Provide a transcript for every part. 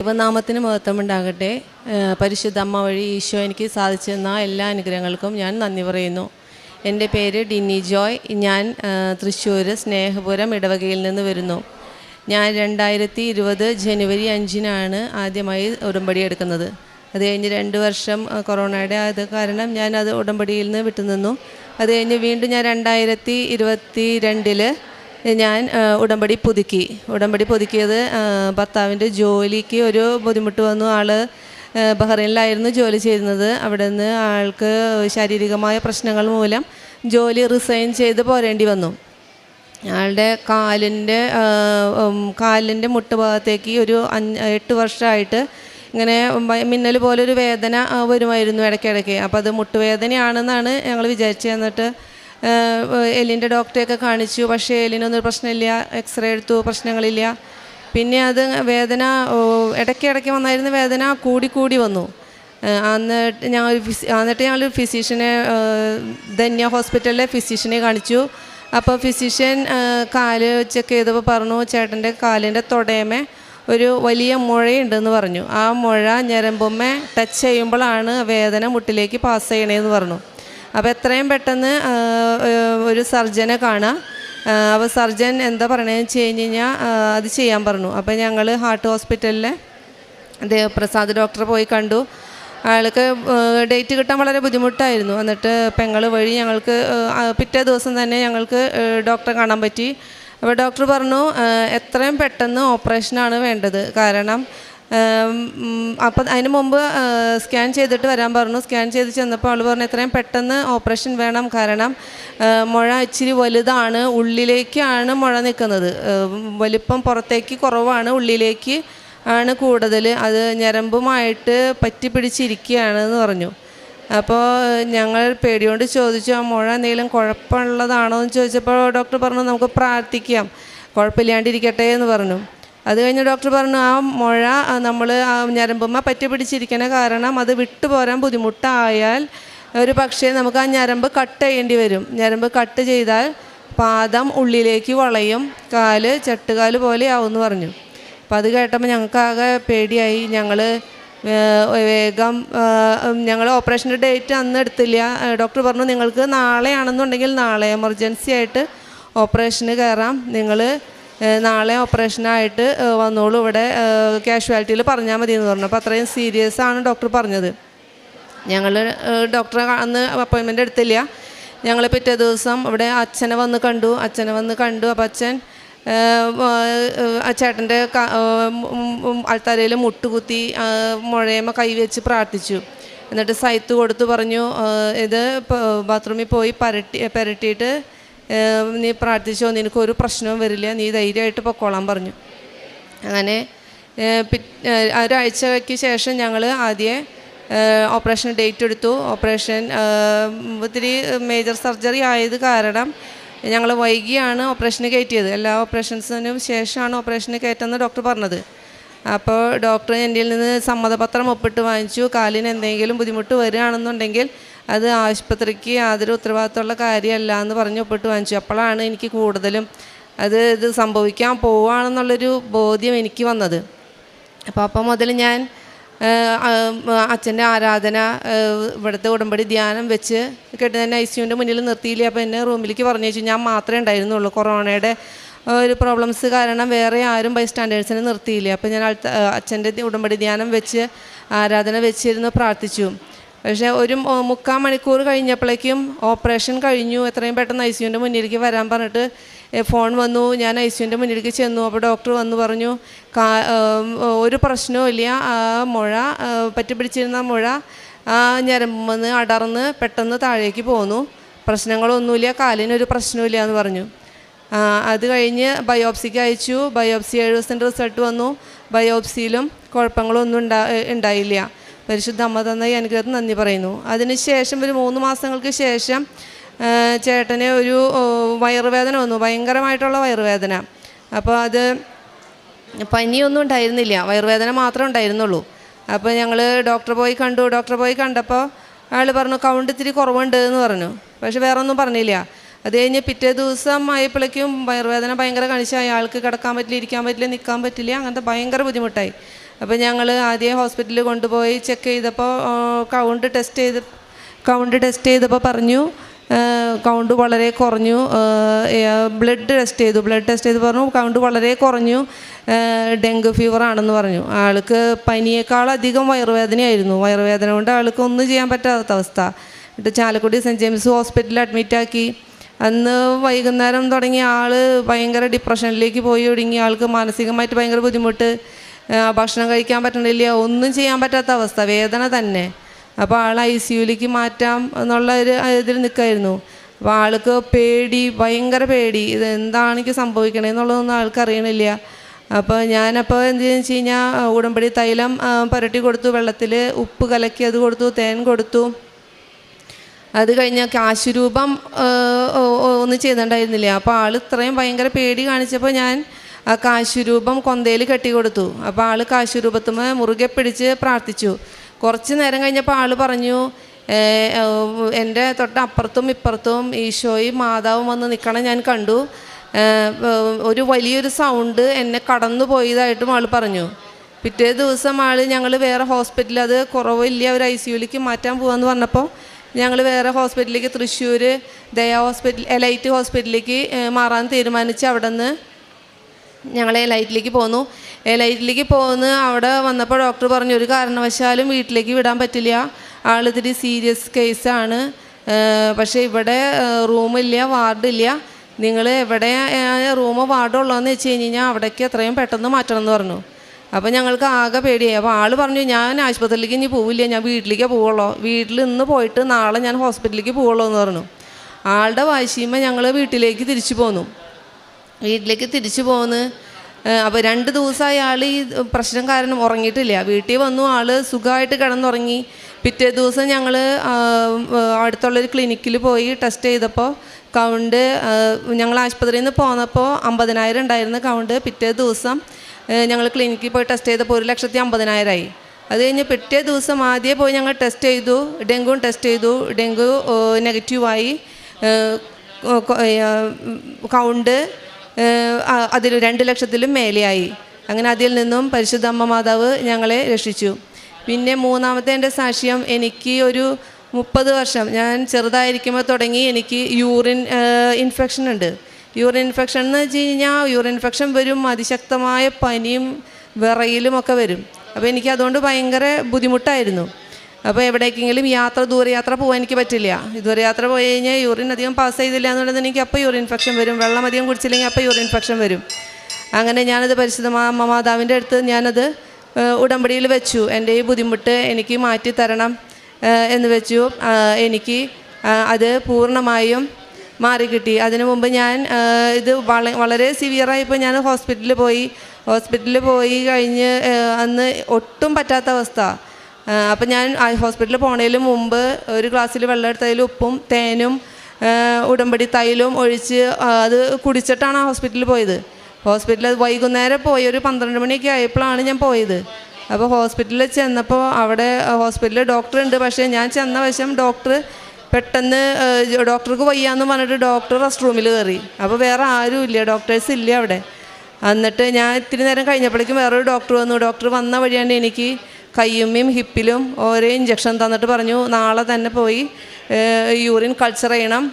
ദൈവനാമത്തിന് മഹത്വമുണ്ടാകട്ടെ. പരിശുദ്ധ അമ്മ വഴി ഈശോ എനിക്ക് സാധിച്ചെന്ന എല്ലാ അനുഗ്രഹങ്ങൾക്കും ഞാൻ നന്ദി പറയുന്നു. എന്റെ പേര് ഡിന്നി ജോയ്. ഞാൻ തൃശ്ശൂർ സ്നേഹപുരം ഇടവകയിൽ നിന്ന് വരുന്നു. ഞാൻ രണ്ടായിരത്തി ഇരുപത് ജനുവരി അഞ്ചിനാണ് ആദ്യമായി ഉടമ്പടി എടുക്കുന്നത്. അത് കഴിഞ്ഞ് രണ്ട് വർഷം കൊറോണയുടെ അത് കാരണം ഞാൻ അത് ഉടമ്പടിയിൽ നിന്ന് വിട്ടുനിന്നു. അത് കഴിഞ്ഞ് വീണ്ടും ഞാൻ രണ്ടായിരത്തി ഇരുപത്തി രണ്ടിൽ ഞാൻ ഉടമ്പടി പുതുക്കി. ഉടമ്പടി പുതുക്കിയത് ഭർത്താവിന്റെ ജോലിക്ക് ഒരു ബുദ്ധിമുട്ട് വന്നു. ആൾ ബഹ്റൈനിലായിരുന്നു ജോലി ചെയ്യുന്നത്. അവിടെ നിന്ന് ആൾക്ക് ശാരീരികമായ പ്രശ്നങ്ങൾ മൂലം ജോലി റിസൈൻ ചെയ്ത് പോരേണ്ടി വന്നു. ആളുടെ കാലിന്റെ കാലിന്റെ മുട്ടുഭാഗത്തേക്ക് ഒരു അഞ്ച് എട്ട് വർഷമായിട്ട് ഇങ്ങനെ മിന്നൽ പോലെ ഒരു വേദന വരുമായിരുന്നു ഇടയ്ക്കിടയ്ക്ക്. അപ്പോൾ അത് മുട്ടുവേദനയാണെന്നാണ് ഞങ്ങൾ വിചാരിച്ചത്. എന്നിട്ട് എല്ലിന്റെ ഡോക്ടറെയൊക്കെ കാണിച്ചു. പക്ഷേ എല്ലിനൊന്നും പ്രശ്നമില്ല. എക്സ്റേ എടുത്തു. പ്രശ്നങ്ങളില്ല. പിന്നെ അത് വേദന ഇടയ്ക്ക് ഇടയ്ക്ക് വന്നായിരുന്നു വേദന. കൂടി കൂടി വന്നു. എന്നിട്ട് ഞങ്ങൾ ഫിസി എന്നിട്ട് ഞങ്ങൾ ഫിസിഷ്യനെ ധന്യ ഹോസ്പിറ്റലിലെ ഫിസിഷ്യനെ കാണിച്ചു. അപ്പോൾ ഫിസിഷ്യൻ കാൽ ചെക്ക് ചെയ്തപ്പോൾ പറഞ്ഞു ചേട്ടന്റെ കാലിന്റെ തുടയമേ ഒരു വലിയ മുഴയുണ്ടെന്ന് പറഞ്ഞു. ആ മുഴ ഞരമ്പുമ്മേ ടച്ച് ചെയ്യുമ്പോഴാണ് വേദന മുട്ടിലേക്ക് പാസ് ചെയ്യണേന്ന് പറഞ്ഞു. അപ്പോൾ എത്രയും പെട്ടെന്ന് ഒരു സർജനെ കാണാം. അപ്പോൾ സർജൻ എന്താ പറയണതെന്ന് വെച്ച് കഴിഞ്ഞ് കഴിഞ്ഞാൽ അത് ചെയ്യാൻ പറഞ്ഞു. അപ്പോൾ ഞങ്ങൾ ഹാർട്ട് ഹോസ്പിറ്റലിലെ ദേവപ്രസാദ് ഡോക്ടറെ പോയി കണ്ടു. അയാൾക്ക് ഡേറ്റ് കിട്ടാൻ വളരെ ബുദ്ധിമുട്ടായിരുന്നു. എന്നിട്ട് പെങ്ങൾ വഴി ഞങ്ങൾക്ക് പിറ്റേ ദിവസം തന്നെ ഞങ്ങൾക്ക് ഡോക്ടറെ കാണാൻ പറ്റി. അപ്പോൾ ഡോക്ടർ പറഞ്ഞു എത്രയും പെട്ടെന്ന് ഓപ്പറേഷനാണ് വേണ്ടത്. കാരണം അപ്പം അതിന് മുമ്പ് സ്കാൻ ചെയ്തിട്ട് വരാൻ പറഞ്ഞു. സ്കാൻ ചെയ്ത് ചെന്നപ്പോൾ അവൾ പറഞ്ഞു എത്രയും പെട്ടെന്ന് ഓപ്പറേഷൻ വേണം. കാരണം മുഴ ഇച്ചിരി വലുതാണ്. ഉള്ളിലേക്കാണ് മുഴ നിൽക്കുന്നത്. വലിപ്പം പുറത്തേക്ക് കുറവാണ്. ഉള്ളിലേക്ക് ആണ് കൂടുതൽ. അത് ഞരമ്പുമായിട്ട് പറ്റി പിടിച്ചിരിക്കുകയാണ് എന്ന് പറഞ്ഞു. അപ്പോൾ ഞങ്ങൾ പേടിയോണ്ട് ചോദിച്ചു ആ മുഴ എന്തെങ്കിലും കുഴപ്പമുള്ളതാണോ? എന്ന് ചോദിച്ചപ്പോൾ ഡോക്ടർ പറഞ്ഞു നമുക്ക് പ്രാർത്ഥിക്കാം. കുഴപ്പമില്ലാണ്ടിരിക്കട്ടെ എന്ന് പറഞ്ഞു. അത് കഴിഞ്ഞ് ഡോക്ടർ പറഞ്ഞു ആ മുഴ നമ്മൾ ആ ഞരമ്പുമ്മ പറ്റി പിടിച്ചിരിക്കണ കാരണം അത് വിട്ടുപോരാൻ ബുദ്ധിമുട്ടായാൽ ഒരു പക്ഷേ നമുക്ക് ആ ഞരമ്പ് കട്ട് ചെയ്യേണ്ടി വരും. ഞരമ്പ് കട്ട് ചെയ്താൽ പാദം ഉള്ളിലേക്ക് വളയും കാൽ ചട്ടുകാൽ പോലെ ആവും എന്ന് പറഞ്ഞു. അപ്പം അത് കേട്ടപ്പോൾ ഞങ്ങൾക്കാകെ പേടിയായി. ഞങ്ങൾ വേഗം ഞങ്ങൾ ഓപ്പറേഷന്റെ ഡേറ്റ് അന്ന് എടുത്തില്ല. ഡോക്ടർ പറഞ്ഞു നിങ്ങൾക്ക് നാളെയാണെന്നുണ്ടെങ്കിൽ നാളെ എമർജൻസി ആയിട്ട് ഓപ്പറേഷന് കയറാം നിങ്ങൾ നാളെ ഓപ്പറേഷനായിട്ട് വന്നോളൂ. ഇവിടെ കാഷ്വാലിറ്റിയിൽ പറഞ്ഞാൽ മതി എന്ന് പറഞ്ഞു. അപ്പോൾ അത്രയും സീരിയസ് ആണ് ഡോക്ടർ പറഞ്ഞത്. ഞങ്ങൾ ഡോക്ടറെ അന്ന് അപ്പോയിൻമെന്റ് എടുത്തില്ല. ഞങ്ങൾ പിറ്റേ ദിവസം ഇവിടെ അച്ഛനെ വന്ന് കണ്ടു. അച്ഛനെ വന്ന് കണ്ടു. അപ്പം അച്ഛൻ ചേട്ടന്റെ ആൾത്താരയിൽ മുട്ടുകുത്തി മുഴയമ്മ കൈവച്ച് പ്രാർത്ഥിച്ചു. എന്നിട്ട് സൈത്ത് കൊടുത്ത് പറഞ്ഞു ഇത് ബാത്റൂമിൽ പോയി പരട്ടി പുരട്ടിയിട്ട് നീ പ്രാർത്ഥിച്ചോ നിനക്കൊരു പ്രശ്നവും വരില്ല നീ ധൈര്യമായിട്ട് പൊക്കോളാൻ പറഞ്ഞു. അങ്ങനെ ഒരാഴ്ചയ്ക്ക് ശേഷം ഞങ്ങൾ ആദ്യം ഓപ്പറേഷൻ ഡേറ്റ് എടുത്തു. ഓപ്പറേഷൻ ഒത്തിരി മേജർ സർജറി ആയത് കാരണം ഞങ്ങൾ വൈകിയാണ് ഓപ്പറേഷന് കയറ്റിയത്. എല്ലാ ഓപ്പറേഷൻസിനും ശേഷമാണ് ഓപ്പറേഷന് കയറ്റുമെന്ന് ഡോക്ടർ പറഞ്ഞത്. അപ്പോൾ ഡോക്ടർ എന്റെ നിന്ന് സമ്മതപത്രം ഒപ്പിട്ട് വാങ്ങിച്ചു. കാലിന് എന്തെങ്കിലും ബുദ്ധിമുട്ട് വരികയാണെന്നുണ്ടെങ്കിൽ അത് ആശുപത്രിക്ക് യാതൊരു ഉത്തരവാദിത്തമുള്ള കാര്യമല്ല എന്ന് പറഞ്ഞ് ഒപ്പിട്ട് വാങ്ങിച്ചു. അപ്പോഴാണ് എനിക്ക് കൂടുതലും അത് ഇത് സംഭവിക്കാൻ പോവുകയാണെന്നുള്ളൊരു ബോധ്യം എനിക്ക് വന്നത്. അപ്പോൾ അപ്പം മുതൽ ഞാൻ അച്ഛന്റെ ആരാധന ഇവിടുത്തെ ഉടമ്പടി ധ്യാനം വെച്ച് കേട്ട് തന്നെ ഐ സിയുന്റെ മുന്നിൽ നിർത്തിയില്ലേ? അപ്പോൾ എന്നെ റൂമിലേക്ക് പറഞ്ഞു വെച്ചു. ഞാൻ മാത്രമേ ഉണ്ടായിരുന്നുള്ളൂ. കൊറോണയുടെ ഒരു പ്രോബ്ലംസ് കാരണം വേറെ ആരും ബൈ സ്റ്റാൻഡേർഡ്സിനെ നിർത്തിയില്ല? അപ്പോൾ ഞാൻ അച്ഛന്റെ ഉടമ്പടി ധ്യാനം വെച്ച് ആരാധന വെച്ചിരുന്ന് പ്രാർത്ഥിച്ചു. പക്ഷേ ഒരു മുക്കാൽ മണിക്കൂർ കഴിഞ്ഞപ്പോഴേക്കും ഓപ്പറേഷൻ കഴിഞ്ഞു. എത്രയും പെട്ടെന്ന് ഐ സിയുന്റെ മുന്നിലേക്ക് വരാൻ പറഞ്ഞിട്ട് ഫോൺ വന്നു. ഞാൻ ഐ സിയുന്റെ മുന്നിലേക്ക് ചെന്നു. അപ്പോൾ ഡോക്ടർ വന്നു പറഞ്ഞു ഒരു പ്രശ്നവും ഇല്ല. ആ മുഴ ആ, പറ്റിപ്പിടിച്ചിരുന്ന മുഴ ആ ഞരമ്പെന്ന് അടർന്ന് പെട്ടെന്ന് താഴേക്ക് പോന്നു. പ്രശ്നങ്ങളൊന്നുമില്ല. കാലിനൊരു പ്രശ്നമില്ല എന്ന് പറഞ്ഞു. അത് കഴിഞ്ഞ് ബയോപ്സിക്ക് അയച്ചു. ബയോപ്സി ഏഴ് ദിവസത്തിന്റെ റിസൾട്ട് വന്നു. ബയോപ്സിയിലും കുഴപ്പങ്ങളൊന്നും ഉണ്ടാ ഉണ്ടായില്ല. പരിശുദ്ധ അമ്മ തന്ന ഈ അനുഗ്രഹത്തിന് നന്ദി പറയുന്നു. അതിനുശേഷം ഒരു മൂന്ന് മാസങ്ങൾക്ക് ശേഷം ചേട്ടന് ഒരു വയറുവേദന വന്നു. ഭയങ്കരമായിട്ടുള്ള വയറുവേദന. അപ്പോൾ അത് പനിയൊന്നും ഉണ്ടായിരുന്നില്ല. വയറുവേദന മാത്രമേ ഉണ്ടായിരുന്നുള്ളൂ. അപ്പോൾ ഞങ്ങൾ ഡോക്ടറെ പോയി കണ്ടു. ഡോക്ടറെ പോയി കണ്ടപ്പോൾ അയാൾ പറഞ്ഞു കൗണ്ട് ഇത്തിരി കുറവുണ്ട് എന്ന് പറഞ്ഞു. പക്ഷെ വേറെ ഒന്നും പറഞ്ഞില്ല. അത് കഴിഞ്ഞ് പിറ്റേ ദിവസം ആയപ്പോഴേക്കും വയറുവേദന ഭയങ്കര കണിച്ച അയാൾക്ക് കിടക്കാൻ പറ്റില്ല ഇരിക്കാൻ പറ്റില്ല നിൽക്കാൻ പറ്റില്ല അങ്ങനത്തെ ഭയങ്കര ബുദ്ധിമുട്ടായി. അപ്പോൾ ഞങ്ങൾ ആദ്യം ഹോസ്പിറ്റലിൽ കൊണ്ടുപോയി ചെക്ക് ചെയ്തപ്പോൾ കൗണ്ട് ടെസ്റ്റ് ചെയ്ത് കൗണ്ട് ടെസ്റ്റ് ചെയ്തപ്പോൾ പറഞ്ഞു കൗണ്ട് വളരെ കുറഞ്ഞു ബ്ലഡ് ടെസ്റ്റ് ചെയ്തു. ബ്ലഡ് ടെസ്റ്റ് ചെയ്ത് പറഞ്ഞു കൗണ്ട് വളരെ കുറഞ്ഞു ഡെങ്കു ഫീവർ ആണെന്ന് പറഞ്ഞു. ആൾക്ക് പനിയേക്കാളധികം വയറുവേദനയായിരുന്നു. വയറുവേദന കൊണ്ട് ആൾക്ക് ഒന്നും ചെയ്യാൻ പറ്റാത്ത അവസ്ഥ. എന്നിട്ട് ചാലക്കുടി സെന്റ് ജെയിംസ് ഹോസ്പിറ്റലിൽ അഡ്മിറ്റാക്കി അന്ന് വൈകുന്നേരം തുടങ്ങി ആൾ ഭയങ്കര ഡിപ്രഷനിലേക്ക് പോയി ഒടുങ്ങി ആൾക്ക് മാനസികമായിട്ട് ഭയങ്കര ബുദ്ധിമുട്ട്. ഭക്ഷണം കഴിക്കാൻ പറ്റണില്ല ഒന്നും ചെയ്യാൻ പറ്റാത്ത അവസ്ഥ വേദന തന്നെ. അപ്പോൾ ആൾ ഐ സി മാറ്റാം എന്നുള്ള ഒരു ഇതിൽ നിൽക്കായിരുന്നു. അപ്പോൾ ആൾക്ക് പേടി ഭയങ്കര പേടി ഇത് എന്താണ് എനിക്ക് സംഭവിക്കണേന്നുള്ളതൊന്നും ആൾക്കറിയണില്ല അപ്പോൾ ഞാനപ്പോൾ എന്ത് ചെയ്യുന്നു വെച്ച് കഴിഞ്ഞാൽ ഉടമ്പടി തൈലം പുരട്ടി കൊടുത്തു വെള്ളത്തിൽ ഉപ്പ് കലക്കി അത് കൊടുത്തു തേൻ കൊടുത്തു. അത് കഴിഞ്ഞ കാശുരൂപം ഒന്നും ചെയ്തിട്ടുണ്ടായിരുന്നില്ല. അപ്പോൾ ആൾ ഇത്രയും ഭയങ്കര പേടി കാണിച്ചപ്പോൾ ഞാൻ ആ കാശുരൂപം കൊന്തയിൽ കെട്ടിക്കൊടുത്തു. അപ്പോൾ ആൾ കാശുരൂപത്തുമ്മ മുറുകെ പിടിച്ച് പ്രാർത്ഥിച്ചു. കുറച്ച് നേരം കഴിഞ്ഞപ്പോൾ ആൾ പറഞ്ഞു "ഏ, ഏ, എന്റെ തൊട്ട് അപ്പുറത്തും ഇപ്പുറത്തും ഈശോയും മാതാവും വന്ന് നിൽക്കണം ഞാൻ കണ്ടു. ഒരു വലിയൊരു സൗണ്ട് എന്നെ കടന്നു പോയതായിട്ടും ആൾ പറഞ്ഞു. പിറ്റേ ദിവസം ആൾ ഞങ്ങൾ വേറെ ഹോസ്പിറ്റലിൽ അത് കുറവില്ല ഒരു ഐ സി യുവിലേക്ക് മാറ്റാൻ പോകാമെന്ന് പറഞ്ഞപ്പോൾ ഞങ്ങൾ വേറെ ഹോസ്പിറ്റലിലേക്ക് തൃശ്ശൂർ ദയ ഹോസ്പിറ്റൽ എലൈറ്റ് ഹോസ്പിറ്റലിലേക്ക് മാറാൻ തീരുമാനിച്ച് അവിടെ നിന്ന് ഞങ്ങൾ ലൈറ്റിലേക്ക് പോന്നു. ലൈറ്റിലേക്ക് പോന്ന് അവിടെ വന്നപ്പോൾ ഡോക്ടർ പറഞ്ഞു ഒരു കാരണവശാലും വീട്ടിലേക്ക് വിടാൻ പറ്റില്ല. ആളിത്തിരി സീരിയസ് കേസാണ്. പക്ഷേ ഇവിടെ റൂമില്ല വാർഡില്ല. നിങ്ങൾ എവിടെ റൂമ് വാർഡുള്ളതെന്ന് വെച്ച് കഴിഞ്ഞ് കഴിഞ്ഞാൽ അവിടേക്ക് എത്രയും പെട്ടെന്ന് മാറ്റണം എന്ന് പറഞ്ഞു. അപ്പോൾ ഞങ്ങൾക്ക് ആകെ പേടിയായി. അപ്പോൾ ആൾ പറഞ്ഞു ഞാൻ ആശുപത്രിയിലേക്ക് ഇനി പോവില്ല. ഞാൻ വീട്ടിലേക്കേ പോവുള്ളൂ. വീട്ടിൽ ഇന്ന് പോയിട്ട് നാളെ ഞാൻ ഹോസ്പിറ്റലിലേക്ക് പോവുള്ളൂ എന്ന് പറഞ്ഞു. ആളുടെ വാശിയുമ്പോൾ ഞങ്ങൾ വീട്ടിലേക്ക് തിരിച്ചു പോന്നു. വീട്ടിലേക്ക് തിരിച്ചു പോകുന്നു അപ്പോൾ രണ്ട് ദിവസമായി ആൾ ഈ പ്രശ്നം കാരണം ഉറങ്ങിയിട്ടില്ല. വീട്ടിൽ വന്നു ആൾ സുഖമായിട്ട് കിടന്നുറങ്ങി. പിറ്റേ ദിവസം ഞങ്ങൾ അടുത്തുള്ളൊരു ക്ലിനിക്കിൽ പോയി ടെസ്റ്റ് ചെയ്തപ്പോൾ കൗണ്ട് ഞങ്ങൾ ആശുപത്രിയിൽ നിന്ന് പോന്നപ്പോൾ അമ്പതിനായിരം ഉണ്ടായിരുന്ന കൗണ്ട് പിറ്റേ ദിവസം ഞങ്ങൾ ക്ലിനിക്കിൽ പോയി ടെസ്റ്റ് ചെയ്തപ്പോൾ ഒരു ലക്ഷത്തി അമ്പതിനായിരമായി അത് കഴിഞ്ഞ് പിറ്റേ ദിവസം ആദ്യം പോയി ഞങ്ങൾ ടെസ്റ്റ് ചെയ്തു. ഡെങ്കുവും ടെസ്റ്റ് ചെയ്തു. ഡെങ്കു നെഗറ്റീവായി കൗണ്ട് അതിൽ രണ്ട് ലക്ഷത്തിലും മേലെയായി. അങ്ങനെ അതിൽ നിന്നും പരിശുദ്ധ അമ്മ മാതാവ് ഞങ്ങളെ രക്ഷിച്ചു. പിന്നെ മൂന്നാമത്തെ എന്റെ സാക്ഷ്യം എനിക്ക് ഒരു മുപ്പത് വർഷം ഞാൻ ചെറുതായിരിക്കുമ്പോൾ തുടങ്ങി എനിക്ക് യൂറിൻ ഇൻഫെക്ഷൻ ഉണ്ട്. യൂറിൻ ഇൻഫെക്ഷൻ എന്ന് വെച്ച് കഴിഞ്ഞാൽ യൂറിൻ ഇൻഫെക്ഷൻ വരും അതിശക്തമായ പനിയും വിറയിലും ഒക്കെ വരും. അപ്പോൾ എനിക്ക് അതുകൊണ്ട് ഭയങ്കര ബുദ്ധിമുട്ടായിരുന്നു. അപ്പോൾ എവിടേക്കെങ്കിലും യാത്ര ദൂരയാത്ര പോകാൻ എനിക്ക് പറ്റില്ല. ദൂരയാത്ര പോയി കഴിഞ്ഞാൽ യൂറിൻ അധികം പാസ് ചെയ്തില്ല എന്നുള്ളത് എനിക്ക് അപ്പോൾ യൂറിൻ ഇൻഫെക്ഷൻ വരും. വെള്ളം അധികം കുടിച്ചില്ലെങ്കിൽ അപ്പോൾ യൂറിൻ ഇൻഫെക്ഷൻ വരും. അങ്ങനെ ഞാനത് പരിശുദ്ധ മാതാവിന്റെ അടുത്ത് ഞാനത് ഉടമ്പടിയിൽ വെച്ചു. എന്റെ ഈ ബുദ്ധിമുട്ട് എനിക്ക് മാറ്റി തരണം എന്ന് വെച്ചു. എനിക്ക് അത് പൂർണമായും മാറിക്കിട്ടി അതിനു മുമ്പ് ഞാൻ ഇത് വള വളരെ സിവിയറായപ്പോൾ ഞാൻ ഹോസ്പിറ്റലിൽ പോയി. ഹോസ്പിറ്റലിൽ പോയി കഴിഞ്ഞ് അന്ന് ഒട്ടും പറ്റാത്ത അവസ്ഥ. അപ്പം ഞാൻ ഹോസ്പിറ്റലിൽ പോണതിന് മുമ്പ് ഒരു ഗ്ലാസ്സിൽ വെള്ളം എടുത്തതിൽ ഉപ്പും തേനും ഉടമ്പടി തൈലും ഒഴിച്ച് അത് കുടിച്ചിട്ടാണ് ഹോസ്പിറ്റലിൽ പോയത്. ഹോസ്പിറ്റലിൽ വൈകുന്നേരം പോയി ഒരു പന്ത്രണ്ട് മണിയൊക്കെ ആയപ്പോഴാണ് ഞാൻ പോയത്. അപ്പോൾ ഹോസ്പിറ്റലിൽ ചെന്നപ്പോൾ അവിടെ ഹോസ്പിറ്റലിൽ ഡോക്ടർ ഉണ്ട്. പക്ഷേ ഞാൻ ചെന്ന വശം ഡോക്ടർ പെട്ടെന്ന് ഡോക്ടർക്ക് വയ്യാന്ന് പറഞ്ഞിട്ട് ഡോക്ടർ റെസ്റ്റ് റൂമിൽ കയറി അപ്പോൾ വേറെ ആരും ഇല്ല ഡോക്ടേഴ്സ് ഇല്ല അവിടെ. എന്നിട്ട് ഞാൻ ഇത്തിരി നേരം കഴിഞ്ഞപ്പോഴേക്കും വേറൊരു ഡോക്ടർ വന്നു. ഡോക്ടർ വന്ന വഴിയാണ് എനിക്ക് കയ്യുമ്മയും ഹിപ്പിലും ഓരോ ഇഞ്ചക്ഷൻ തന്നിട്ട് പറഞ്ഞു നാളെ തന്നെ പോയി യൂറിൻ കൾച്ചർ ചെയ്യണം.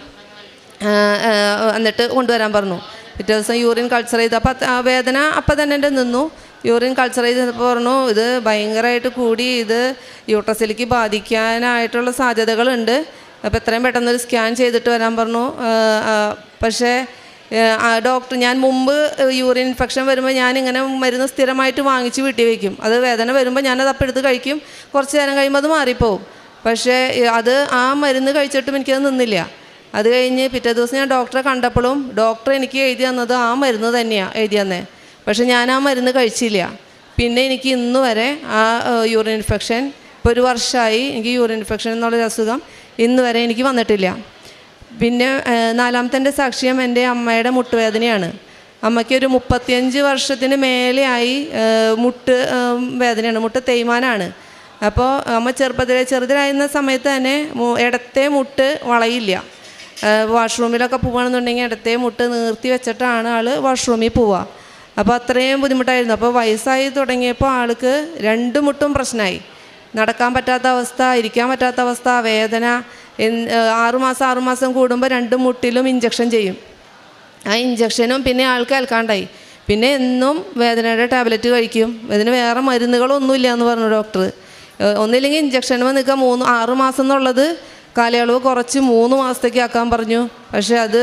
എന്നിട്ട് കൊണ്ടുവരാൻ പറഞ്ഞു. പിറ്റേ ദിവസം യൂറിൻ കൾച്ചർ ചെയ്ത്. അപ്പം വേദന അപ്പം തന്നെ എന്റെ നിന്നു. യൂറിൻ കൾച്ചർ ചെയ്തപ്പോൾ പറഞ്ഞു ഇത് ഭയങ്കരമായിട്ട് കൂടി ഇത് യൂട്രസിലേക്ക് ബാധിക്കാനായിട്ടുള്ള സാധ്യതകളുണ്ട്. അപ്പോൾ എത്രയും പെട്ടെന്നൊരു സ്കാൻ ചെയ്തിട്ട് വരാൻ പറഞ്ഞു. പക്ഷേ ഡോക്ടർ ഞാൻ മുമ്പ് യൂറിൻ ഇൻഫെക്ഷൻ വരുമ്പോൾ ഞാൻ ഇങ്ങനെ മരുന്ന് സ്ഥിരമായിട്ട് വാങ്ങിച്ച് വീട്ടിൽ വയ്ക്കും അത് വേദന വരുമ്പോൾ ഞാനത് അപ്പം എടുത്ത് കഴിക്കും. കുറച്ച് നേരം കഴിയുമ്പോൾ അത് മാറിപ്പോവും. പക്ഷേ അത് ആ മരുന്ന് കഴിച്ചിട്ടും എനിക്കത് നിന്നില്ല. അത് കഴിഞ്ഞ് പിറ്റേ ദിവസം ഞാൻ ഡോക്ടറെ കണ്ടപ്പോഴും ഡോക്ടർ എനിക്ക് എഴുതി തന്നത് ആ മരുന്ന് തന്നെയാണ് എഴുതി തന്നേ. പക്ഷെ ഞാൻ ആ മരുന്ന് കഴിച്ചില്ല. പിന്നെ എനിക്ക് ഇന്ന് വരെ ആ യൂറിൻ ഇൻഫെക്ഷൻ ഇപ്പോൾ ഒരു വർഷമായി എനിക്ക് യൂറിൻ ഇൻഫെക്ഷൻ എന്നുള്ളൊരു അസുഖം ഇന്ന് വരെ എനിക്ക് വന്നിട്ടില്ല. പിന്നെ നാലാമത്തെ സാക്ഷ്യം എന്റെ അമ്മയുടെ മുട്ടുവേദനയാണ്. അമ്മയ്ക്ക് ഒരു മുപ്പത്തിയഞ്ച് വർഷത്തിന് മേലെയായി മുട്ട് വേദനയാണ്. മുട്ട് തേയ്മാനാണ്. അപ്പോൾ അമ്മ ചെറുപ്പത്തിലെ ചെറുതിലായിരുന്ന സമയത്ത് തന്നെ ഇടത്തെ മുട്ട് വളയില്ല. വാഷ്റൂമിലൊക്കെ പോവുകയാണെന്നുണ്ടെങ്കിൽ ഇടത്തെ മുട്ട് നിർത്തി വെച്ചിട്ടാണ് ആൾ വാഷ്റൂമിൽ പോവുക. അപ്പോൾ അത്രയും ബുദ്ധിമുട്ടായിരുന്നു. അപ്പോൾ വയസ്സായി തുടങ്ങിയപ്പോൾ ആൾക്ക് രണ്ട് മുട്ടും പ്രശ്നമായി. നടക്കാൻ പറ്റാത്ത അവസ്ഥ ഇരിക്കാൻ പറ്റാത്ത അവസ്ഥ വേദന ആറുമാസം ആറുമാസം കൂടുമ്പോൾ രണ്ട് മുട്ടിലും ഇഞ്ചക്ഷൻ ചെയ്യും. ആ ഇഞ്ചക്ഷനും പിന്നെ ആൾക്ക് ഏൽക്കാണ്ടായി. പിന്നെ എന്നും വേദനയുടെ ടാബ്ലറ്റ് കഴിക്കും. ഇതിന് വേറെ മരുന്നുകളൊന്നുമില്ല എന്ന് പറഞ്ഞു ഡോക്ടർ ഒന്നില്ലെങ്കിൽ ഇഞ്ചക്ഷൻ നിൽക്കുക മൂന്ന് ആറ് മാസം എന്നുള്ളത് കാലയളവ് കുറച്ച് മൂന്ന് മാസത്തേക്ക് ആക്കാൻ പറഞ്ഞു. പക്ഷേ അത്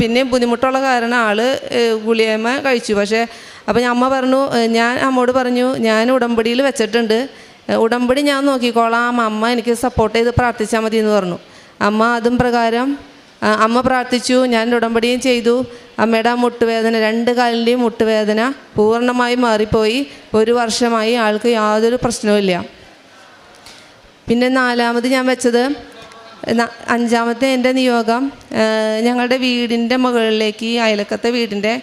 പിന്നെ ബുദ്ധിമുട്ടുള്ള കാരണം ആൾ ഗുളിയമ്മ കഴിച്ചു. പക്ഷേ അപ്പം അമ്മ പറഞ്ഞു ഞാൻ അമ്മോട് പറഞ്ഞു ഞാൻ ഉടമ്പടിയിൽ വെച്ചിട്ടുണ്ട്. ഉടമ്പടി ഞാൻ നോക്കിക്കോളാം. അമ്മ എനിക്ക് സപ്പോർട്ട് ചെയ്ത് പ്രാർത്ഥിച്ചാൽ മതി എന്ന് പറഞ്ഞു. അമ്മ അതും പ്രകാരം അമ്മ പ്രാർത്ഥിച്ചു. ഞാൻ ഉടമ്പടിയും ചെയ്തു. അമ്മയുടെ മുട്ടുവേദന രണ്ട് കാലിന്റെയും മുട്ടുവേദന പൂർണമായി മാറിപ്പോയി. ഒരു വർഷമായി ആൾക്ക് യാതൊരു പ്രശ്നവുമില്ല പിന്നെ നാലാമത് ഞാൻ വെച്ചത് അഞ്ചാമത്തെ എന്റെ നിയോഗം ഞങ്ങളുടെ വീടിന്റെ മുകളിലേക്ക് അയലക്കത്തെ വീടിന്റെ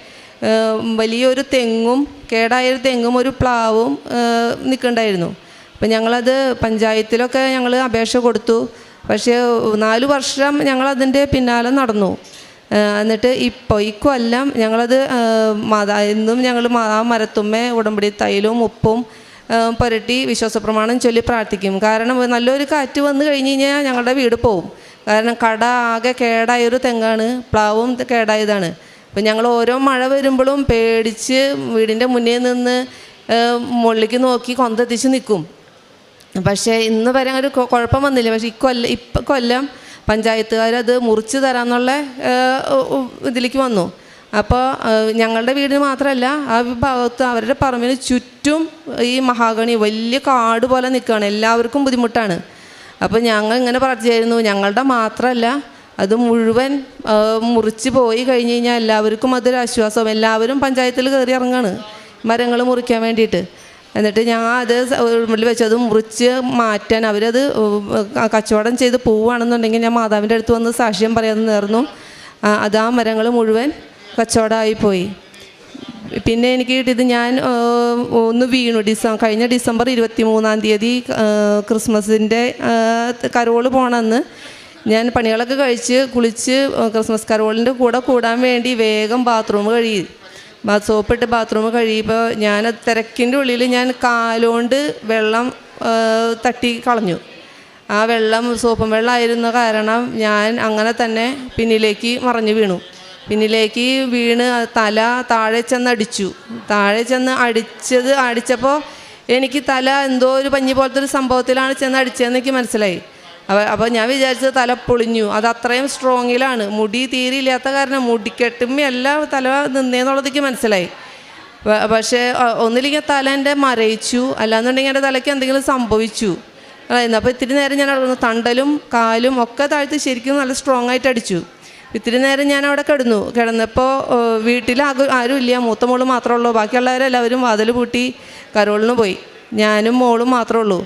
വലിയൊരു തെങ്ങും കേടായൊരു തെങ്ങും ഒരു പ്ലാവും നിൽക്കുന്നുണ്ടായിരുന്നു അപ്പം ഞങ്ങളത് പഞ്ചായത്തിലൊക്കെ ഞങ്ങൾ അപേക്ഷ കൊടുത്തു. പക്ഷേ നാല് വർഷം ഞങ്ങളതിന്റെ പിന്നാലെ നടന്നു. എന്നിട്ട് ഇപ്പോൾ ഈ കൊല്ലം ഞങ്ങളത് മാതാ എന്നും ഞങ്ങൾ ആ മരത്തുമ്മേ ഉടമ്പടി തൈലും ഉപ്പും പുരട്ടി വിശ്വാസപ്രമാണം ചൊല്ലി പ്രാർത്ഥിക്കും. കാരണം നല്ലൊരു കാറ്റ് വന്നു കഴിഞ്ഞ് കഴിഞ്ഞാൽ ഞങ്ങളുടെ വീട് പോവും. കാരണം കട ആകെ കേടായൊരു തെങ്ങാണ് പ്ലാവും കേടായതാണ്. അപ്പം ഞങ്ങൾ ഓരോ മഴ വരുമ്പോഴും പേടിച്ച് വീടിന്റെ മുന്നേ നിന്ന് മുകളിലേക്ക് നോക്കി കൊന്തെത്തിച്ച് നിൽക്കും പക്ഷേ ഇന്ന് വരെ ഒരു കുഴപ്പം വന്നില്ല. പക്ഷേ ഇക്കൊല്ല ഇപ്പം കൊല്ലം പഞ്ചായത്തുകാരത് മുറിച്ച് തരാമെന്നുള്ള ഇതിലേക്ക് വന്നു. അപ്പോൾ ഞങ്ങളുടെ വീടിന് മാത്രമല്ല ആ ഭാഗത്ത് അവരുടെ പറമ്പിന് ചുറ്റും ഈ മഹാഗണി വലിയ കാട് പോലെ നിൽക്കുകയാണ് എല്ലാവർക്കും ബുദ്ധിമുട്ടാണ്. അപ്പോൾ ഞങ്ങൾ ഇങ്ങനെ പറഞ്ഞായിരുന്നു ഞങ്ങളുടെ മാത്രമല്ല അത് മുഴുവൻ മുറിച്ച് പോയി കഴിഞ്ഞ് കഴിഞ്ഞാൽ എല്ലാവർക്കും അതൊരു ആശ്വാസം. എല്ലാവരും പഞ്ചായത്തിൽ കയറി ഇറങ്ങാണ്. മരങ്ങൾ മുറിക്കാൻ വേണ്ടിയിട്ട്. എന്നിട്ട് ഞാൻ അത് ഉള്ളിൽ വെച്ച് അത് മുറിച്ച് മാറ്റാൻ അവരത് കച്ചവടം ചെയ്ത് പോവുകയാണെന്നുണ്ടെങ്കിൽ ഞാൻ മാതാവിന്റെ അടുത്ത് വന്ന് സാക്ഷ്യം പറയാൻ നേർന്നു. അത് ആ മരങ്ങൾ മുഴുവൻ കച്ചവടമായി പോയി. പിന്നെ എനിക്ക് കിട്ടിയത് ഞാൻ ഒന്ന് വീണു. ഡിസം കഴിഞ്ഞ ഡിസംബർ ഇരുപത്തി മൂന്നാം തീയതി ക്രിസ്മസിന്റെ കരോൾ പോണെന്ന്. ഞാൻ പണികളൊക്കെ കഴിച്ച് കുളിച്ച് ക്രിസ്മസ് കരോളിന്റെ കൂടെ കൂടാൻ വേണ്ടി വേഗം ബാത്റൂം കഴുകി ബാ സോപ്പിട്ട് ബാത്റൂം കഴിയുമ്പോൾ ഞാൻ തിരക്കിന്റെ ഉള്ളിൽ ഞാൻ കാലുകൊണ്ട് വെള്ളം തട്ടി കളഞ്ഞു. ആ വെള്ളം സോപ്പും വെള്ളമായിരുന്ന കാരണം ഞാൻ അങ്ങനെ തന്നെ പിന്നിലേക്ക് മറഞ്ഞു വീണു. പിന്നിലേക്ക് വീണ് തല താഴെ ചെന്ന് അടിച്ചു. താഴെ ചെന്ന് അടിച്ചത് അടിച്ചപ്പോൾ എനിക്ക് തല എന്തോ ഒരു പഞ്ഞി പോലത്തെ ഒരു സംഭവത്തിലാണ് ചെന്ന് അടിച്ചതെന്ന് എനിക്ക് മനസ്സിലായി. അപ്പോൾ അപ്പോൾ ഞാൻ വിചാരിച്ചത് തല പൊളിഞ്ഞു. അത് അത്രയും സ്ട്രോങ്ങിലാണ് മുടി തീരില്ലാത്ത കാരണം മുടിക്കെട്ടുമ്മയല്ല തല നിന്നേന്നുള്ളതൊക്കെ മനസ്സിലായി. പക്ഷേ ഒന്നില്ലെങ്കിൽ തല എന്റെ മരയിച്ചു. അല്ലാന്നുണ്ടെങ്കിൽ എന്റെ തലയ്ക്ക് എന്തെങ്കിലും സംഭവിച്ചു. അപ്പോൾ ഇത്തിരി നേരം ഞാൻ അവിടെ തണ്ടലും കാലും ഒക്കെ താഴ്ത്തി ശരിക്കും നല്ല സ്ട്രോങ് ആയിട്ട് അടിച്ചു. ഇത്തിരി നേരം ഞാൻ അവിടെ കിടന്നു. കിടന്നപ്പോൾ വീട്ടിൽ ആരും ഇല്ല. മൂത്ത മോൾ മാത്രമേ ഉള്ളൂ. ബാക്കിയുള്ളവരെല്ലാവരും വാതിൽ പൂട്ടി കരോളിന് പോയി. ഞാനും മോളും മാത്രമേ ഉള്ളൂ.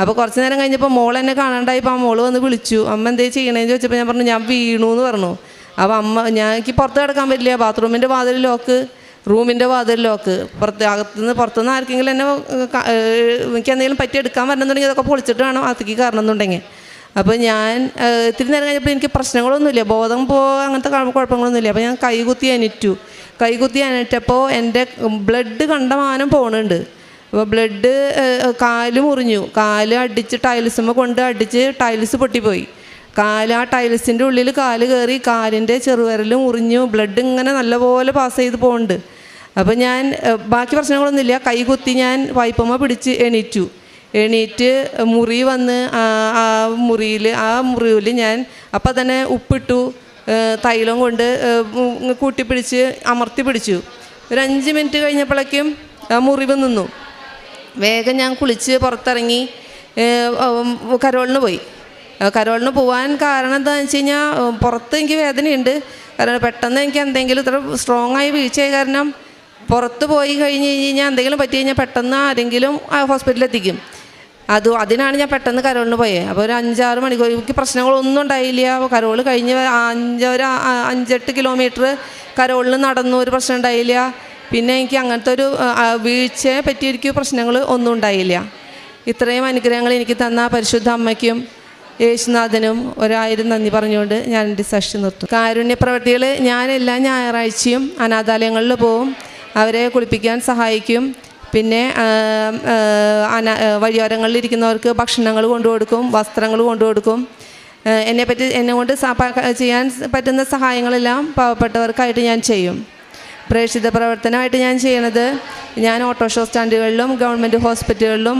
അപ്പോൾ കുറച്ച് നേരം കഴിഞ്ഞപ്പോൾ മോൾ എന്നെ കാണാണ്ടായപ്പോൾ ആ മോൾ വന്ന് വിളിച്ചു. അമ്മ എന്തേ ചെയ്യണേന്ന് ചോദിച്ചപ്പോൾ ഞാൻ പറഞ്ഞു ഞാൻ വീണു എന്ന് പറഞ്ഞു. അപ്പോൾ അമ്മ ഞാൻ എനിക്ക് പുറത്ത് കിടക്കാൻ പറ്റില്ല. ബാത്റൂമിന്റെ വാതിൽ ലോക്ക് റൂമിന്റെ വാതിൽ ലോക്ക് പുറത്ത് അകത്തുനിന്ന് പുറത്തുനിന്ന് ആർക്കെങ്കിലും എന്നെ എനിക്ക് എന്തെങ്കിലും പറ്റി എടുക്കാൻ വരണമെന്നുണ്ടെങ്കിൽ അതൊക്കെ പൊളിച്ചിട്ട് വേണം അകത്തേക്ക് കയറണമെന്നുണ്ടെങ്കിൽ അപ്പോൾ ഞാൻ ഇത്തിരി നേരം കഴിഞ്ഞപ്പോൾ എനിക്ക് പ്രശ്നങ്ങളൊന്നുമില്ല. ബോധം പോ അങ്ങനത്തെ കുഴ- കുഴപ്പങ്ങളൊന്നുമില്ല. അപ്പോൾ ഞാൻ കൈകുത്തി അനിറ്റു കൈകുത്തി അനിറ്റപ്പോൾ എന്റെ ബ്ലഡ് കണ്ടമാനം പോണുണ്ട്. അപ്പോൾ ബ്ലഡ് കാൽ മുറിഞ്ഞു. കാൽ അടിച്ച് ടൈൽസുമ്മ കൊണ്ട് അടിച്ച് ടൈൽസ് പൊട്ടിപ്പോയി. കാൽ ആ ടൈൽസിന്റെ ഉള്ളിൽ കാൽ കയറി കാലിന്റെ ചെറുവിരൽ മുറിഞ്ഞു. ബ്ലഡ് ഇങ്ങനെ നല്ലപോലെ പാസ് ചെയ്ത് പോകുന്നുണ്ട് അപ്പോൾ ഞാൻ ബാക്കി പ്രശ്നങ്ങളൊന്നുമില്ല കൈ കുത്തി ഞാൻ വായ്പമ്മ പിടിച്ച് എണീറ്റു. എണീറ്റ് മുറി വന്ന് ആ- മുറിയിൽ ആ മുറിയിൽ ഞാൻ അപ്പം തന്നെ ഉപ്പിട്ടു. തൈലം കൊണ്ട് കൂട്ടി പിടിച്ച് കൂട്ടിപ്പിടിച്ച് അമർത്തി പിടിച്ചു. ഒരു അഞ്ച് മിനിറ്റ് കഴിഞ്ഞപ്പോഴേക്കും ആ മുറിവ് നിന്നു. വേഗം ഞാൻ കുളിച്ച് പുറത്തിറങ്ങി കരോളിന് പോയി. കരോളിന് പോകാൻ കാരണം എന്താണെന്ന് വെച്ച് കഴിഞ്ഞാൽ പുറത്ത് എനിക്ക് വേദനയുണ്ട്. കാരണം പെട്ടെന്ന് എനിക്ക് എന്തെങ്കിലും ഇത്ര സ്ട്രോങ് ആയി വീഴ്ചയായ കാരണം പുറത്ത് പോയി കഴിഞ്ഞ് കഴിഞ്ഞാൽ എന്തെങ്കിലും പറ്റി കഴിഞ്ഞാൽ പെട്ടെന്ന് ആരെങ്കിലും ഹോസ്പിറ്റലിൽ എത്തിക്കും. അത് അതിനാണ് ഞാൻ പെട്ടെന്ന് കരോളിന് പോയത് അപ്പോൾ ഒരു അഞ്ചാറ് മണിക്കൂർ എനിക്ക് പ്രശ്നങ്ങളൊന്നും ഉണ്ടായില്ല. കരോൾ കഴിഞ്ഞ് അഞ്ചൊരു ആ- അഞ്ചെട്ട് കിലോമീറ്റർ കരോളിന് നടന്നു ഒരു പ്രശ്നം ഉണ്ടായില്ല. പിന്നെ എനിക്ക് അങ്ങനത്തെ ഒരു വീഴ്ചയെ പറ്റി എനിക്ക് പ്രശ്നങ്ങൾ ഒന്നും ഉണ്ടായില്ല. ഇത്രയും അനുഗ്രഹങ്ങൾ എനിക്ക് തന്ന പരിശുദ്ധ അമ്മയ്ക്കും യേശുനാഥനും ഒരായിരം നന്ദി പറഞ്ഞുകൊണ്ട് ഞാൻ എന്റെ സാക്ഷി നിർത്തും കാരുണ്യ പ്രവൃത്തികൾ ഞാൻ എല്ലാ ഞായറാഴ്ചയും അനാഥാലയങ്ങളിൽ പോവും അവരെ കുളിപ്പിക്കാൻ സഹായിക്കും. പിന്നെ അന ആ, വഴിയോരങ്ങളിലിരിക്കുന്നവർക്ക് ഭക്ഷണങ്ങൾ കൊണ്ടുകൊടുക്കും വസ്ത്രങ്ങൾ കൊണ്ടുകൊടുക്കും. എന്നെ പറ്റി എന്നെ കൊണ്ട് ചെയ്യാൻ പറ്റുന്ന സഹായങ്ങളെല്ലാം പാവപ്പെട്ടവർക്കായിട്ട് ഞാൻ ചെയ്യും. പ്രേക്ഷിത പ്രവർത്തനമായിട്ട് ഞാൻ ചെയ്യണത് ഞാൻ ഓട്ടോഷോ സ്റ്റാൻഡുകളിലും ഗവൺമെന്റ് ഹോസ്പിറ്റലുകളിലും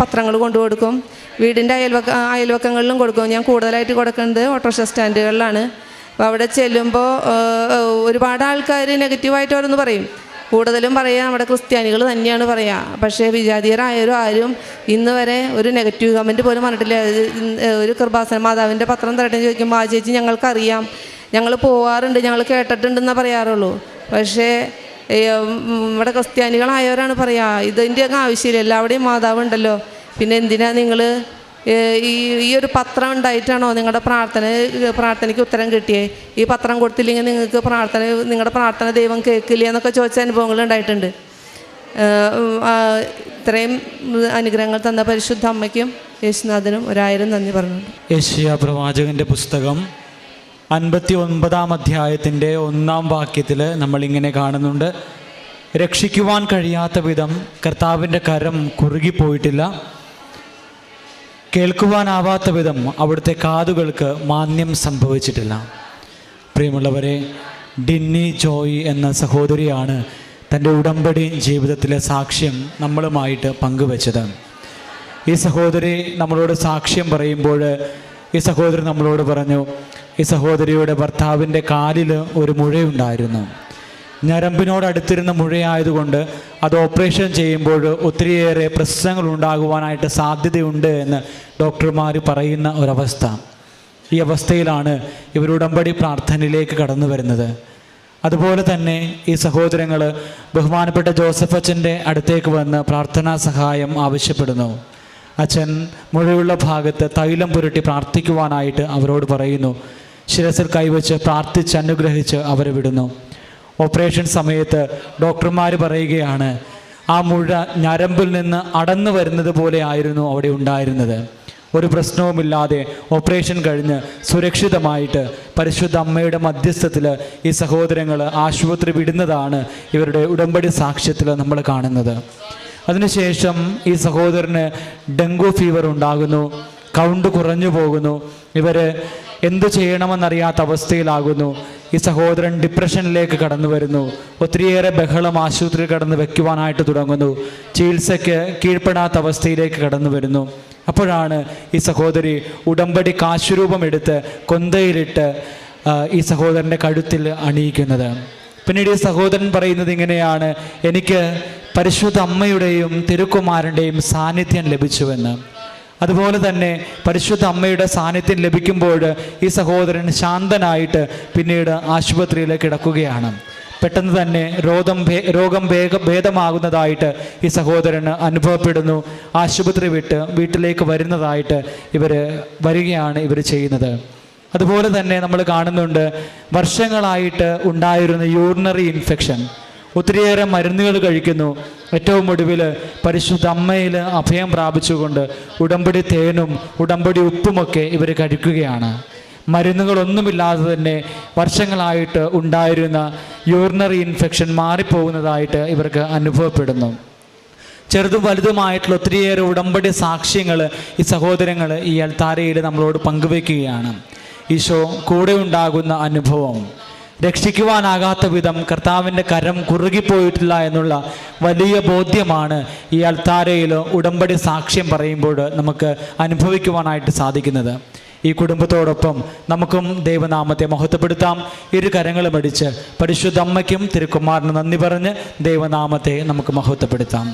പത്രങ്ങൾ കൊണ്ടു കൊടുക്കും വീടിന്റെ അയൽവക്ക അയൽവക്കങ്ങളിലും കൊടുക്കും. ഞാൻ കൂടുതലായിട്ട് കൊടുക്കുന്നത് ഓട്ടോഷോ സ്റ്റാൻഡുകളിലാണ് അപ്പോൾ അവിടെ ചെല്ലുമ്പോൾ ഒരുപാട് ആൾക്കാർ നെഗറ്റീവായിട്ട് ഓരോന്ന് പറയും. കൂടുതലും പറയുക നമ്മുടെ ക്രിസ്ത്യാനികൾ തന്നെയാണ് പറയുക പക്ഷേ വിജാതീയരായാലും ആരും ഇന്ന് വരെ ഒരു നെഗറ്റീവ് കമന്റ് പോലും പറഞ്ഞിട്ടില്ല. ഒരു കൃപാസന മാതാവിന്റെ പത്രം തരട്ടെ ചോദിക്കുമ്പോൾ ആ ചേച്ചി ഞങ്ങൾക്കറിയാം. ഞങ്ങൾ പോവാറുണ്ട് ഞങ്ങൾ കേട്ടിട്ടുണ്ടെന്നേ പറയാറുള്ളൂ. പക്ഷേ ഇവിടെ ക്രിസ്ത്യാനികളായവരാണ് പറയുക ഇതിന്റെ ഒക്കെ ആവശ്യമില്ല എല്ലാവിടെയും മാതാവ് ഉണ്ടല്ലോ പിന്നെ എന്തിനാ നിങ്ങൾ ഈ ഈ ഒരു പത്രം ഉണ്ടായിട്ടാണോ നിങ്ങളുടെ പ്രാർത്ഥന പ്രാർത്ഥനയ്ക്ക് ഉത്തരം കിട്ടിയേ? ഈ പത്രം കൊടുത്തില്ലെങ്കിൽ നിങ്ങൾക്ക് പ്രാർത്ഥന നിങ്ങളുടെ പ്രാർത്ഥന ദൈവം കേൾക്കില്ല എന്നൊക്കെ ചോദിച്ച അനുഭവങ്ങൾ ഉണ്ടായിട്ടുണ്ട്. ഇത്രയും അനുഗ്രഹങ്ങൾ തന്ന പരിശുദ്ധ അമ്മയ്ക്കും യേശുനാഥനും ഒരായിരം നന്ദി പറഞ്ഞു യശയ പ്രവാചകന്റെ പുസ്തകം. അൻപത്തി ഒൻപതാം അധ്യായത്തിന്റെ ഒന്നാം വാക്യത്തിൽ നമ്മളിങ്ങനെ കാണുന്നുണ്ട്. രക്ഷിക്കുവാൻ കഴിയാത്ത വിധം കർത്താവിന്റെ കരം കുറുകിപ്പോയിട്ടില്ല കേൾക്കുവാനാവാത്ത വിധം അവിടുത്തെ കാതുകൾക്ക് മാന്യം സംഭവിച്ചിട്ടില്ല. പ്രിയമുള്ളവരെ ഡിന്നി ജോയ് എന്ന സഹോദരിയാണ് തന്റെ ഉടമ്പടി ജീവിതത്തിലെ സാക്ഷ്യം നമ്മളുമായിട്ട് പങ്കുവച്ചത്. ഈ സഹോദരി നമ്മളോട് സാക്ഷ്യം പറയുമ്പോൾ ഈ സഹോദരൻ നമ്മളോട് പറഞ്ഞു ഈ സഹോദരിയുടെ ഭർത്താവിന്റെ കാലിൽ ഒരു മുഴയുണ്ടായിരുന്നു. ഞരമ്പിനോട് അടുത്തിരുന്ന മുഴയായതുകൊണ്ട് അത് ഓപ്പറേഷൻ ചെയ്യുമ്പോൾ ഒത്തിരിയേറെ പ്രശ്നങ്ങൾ ഉണ്ടാകുവാനായിട്ട് സാധ്യതയുണ്ട് എന്ന് ഡോക്ടർമാർ പറയുന്ന ഒരവസ്ഥ. ഈ അവസ്ഥയിലാണ് ഇവർ ഉടമ്പടി പ്രാർത്ഥനയിലേക്ക് കടന്നു വരുന്നത്. അതുപോലെ തന്നെ ഈ സഹോദരങ്ങൾ ബഹുമാനപ്പെട്ട ജോസഫ് അച്ഛന്റെ അടുത്തേക്ക് വന്ന് പ്രാർത്ഥനാ സഹായം ആവശ്യപ്പെടുന്നു. അച്ഛൻ മുഴയുള്ള ഭാഗത്ത് തൈലം പുരട്ടി പ്രാർത്ഥിക്കുവാനായിട്ട് അവരോട് പറയുന്നു. ശിരസിൽ കൈവച്ച് പ്രാർത്ഥിച്ച് അനുഗ്രഹിച്ച് അവരെ വിടുന്നു. ഓപ്പറേഷൻ സമയത്ത് ഡോക്ടർമാർ പറയുകയാണ് ആ മുഴ ഞരമ്പിൽ നിന്ന് അടന്നു വരുന്നത് പോലെ ആയിരുന്നു അവിടെ ഉണ്ടായിരുന്നത്. ഒരു പ്രശ്നവുമില്ലാതെ ഓപ്പറേഷൻ കഴിഞ്ഞ് സുരക്ഷിതമായിട്ട് പരിശുദ്ധ അമ്മയുടെ മധ്യസ്ഥത്തിൽ ഈ സഹോദരങ്ങൾ ആശുപത്രി വിടുന്നതാണ് ഇവരുടെ ഉടമ്പടി സാക്ഷ്യത്തിൽ നമ്മൾ കാണുന്നത്. അതിനുശേഷം ഈ സഹോദരന് ഡെങ്കു ഫീവർ ഉണ്ടാകുന്നു കൗണ്ട് കുറഞ്ഞു പോകുന്നു. ഇവർ എന്തു ചെയ്യണമെന്നറിയാത്ത അവസ്ഥയിലാകുന്നു. ഈ സഹോദരൻ ഡിപ്രഷനിലേക്ക് കടന്നു വരുന്നു. ഒത്തിരിയേറെ ബഹളം ആശുപത്രിയിൽ കടന്ന് വെക്കുവാനായിട്ട് തുടങ്ങുന്നു. ചികിത്സയ്ക്ക് കീഴ്പ്പെടാത്ത അവസ്ഥയിലേക്ക് കടന്നു വരുന്നു. അപ്പോഴാണ് ഈ സഹോദരി ഉടമ്പടി കാശുരൂപം എടുത്ത് കൊന്തയിലിട്ട് ഈ സഹോദരന്റെ കഴുത്തിൽ അണിയിക്കുന്നത്. പിന്നീട് ഈ സഹോദരൻ പറയുന്നത് ഇങ്ങനെയാണ് എനിക്ക് പരിശുദ്ധ അമ്മയുടെയും തിരുക്കുമാരന്റെയും സാന്നിധ്യം ലഭിച്ചുവെന്ന്. അതുപോലെ തന്നെ പരിശുദ്ധ അമ്മയുടെ സാന്നിധ്യം ലഭിക്കുമ്പോൾ ഈ സഹോദരൻ ശാന്തനായിട്ട് പിന്നീട് ആശുപത്രിയിൽ കിടക്കുകയാണ്. പെട്ടെന്ന് തന്നെ രോഗം രോഗം വേഗ ഭേദമാകുന്നതായിട്ട് ഈ സഹോദരന് അനുഭവപ്പെടുന്നു. ആശുപത്രി വിട്ട് വീട്ടിലേക്ക് വരുന്നതായിട്ട് ഇവർ വരികയാണ് ഇവർ ചെയ്യുന്നത്. അതുപോലെ തന്നെ നമ്മൾ കാണുന്നുണ്ട് വർഷങ്ങളായിട്ട് ഉണ്ടായിരുന്ന യൂറിനറി ഇൻഫെക്ഷൻ ഒത്തിരിയേറെ മരുന്നുകൾ കഴിക്കുന്നു. ഏറ്റവും ഒടുവിൽ പരിശുദ്ധ അമ്മയിൽ അഭയം പ്രാപിച്ചുകൊണ്ട് ഉടമ്പടി തേനും ഉടമ്പടി ഉപ്പുമൊക്കെ ഇവർ കഴിക്കുകയാണ്. മരുന്നുകളൊന്നുമില്ലാതെ തന്നെ വർഷങ്ങളായിട്ട് ഉണ്ടായിരുന്ന യൂറിനറി ഇൻഫെക്ഷൻ മാറിപ്പോകുന്നതായിട്ട് ഇവർക്ക് അനുഭവപ്പെടുന്നു. ചെറുതും വലുതുമായിട്ടുള്ള ഒത്തിരിയേറെ ഉടമ്പടി സാക്ഷ്യങ്ങൾ ഈ സഹോദരങ്ങൾ ഈ അൽത്താരയിൽ നമ്മളോട് പങ്കുവെക്കുകയാണ് ഈശോ കൂടെ ഉണ്ടാകുന്ന അനുഭവം. രക്ഷിക്കുവാനാകാത്ത വിധം കർത്താവിന്റെ കരം കുറുകിപ്പോയിട്ടില്ല എന്നുള്ള വലിയ ബോധ്യമാണ് ഈ അൽത്താരയിൽ ഉടമ്പടി സാക്ഷ്യം പറയുമ്പോൾ നമുക്ക് അനുഭവിക്കുവാനായിട്ട് സാധിക്കുന്നത്. ഈ കുടുംബത്തോടൊപ്പം നമുക്കും ദൈവനാമത്തെ മഹത്വപ്പെടുത്താം. ഇരു കരങ്ങളും അടിച്ച് പരിശുദ്ധമ്മയ്ക്കും തിരുക്കുമാറിന് നന്ദി പറഞ്ഞ് ദൈവനാമത്തെ നമുക്ക് മഹത്വപ്പെടുത്താം.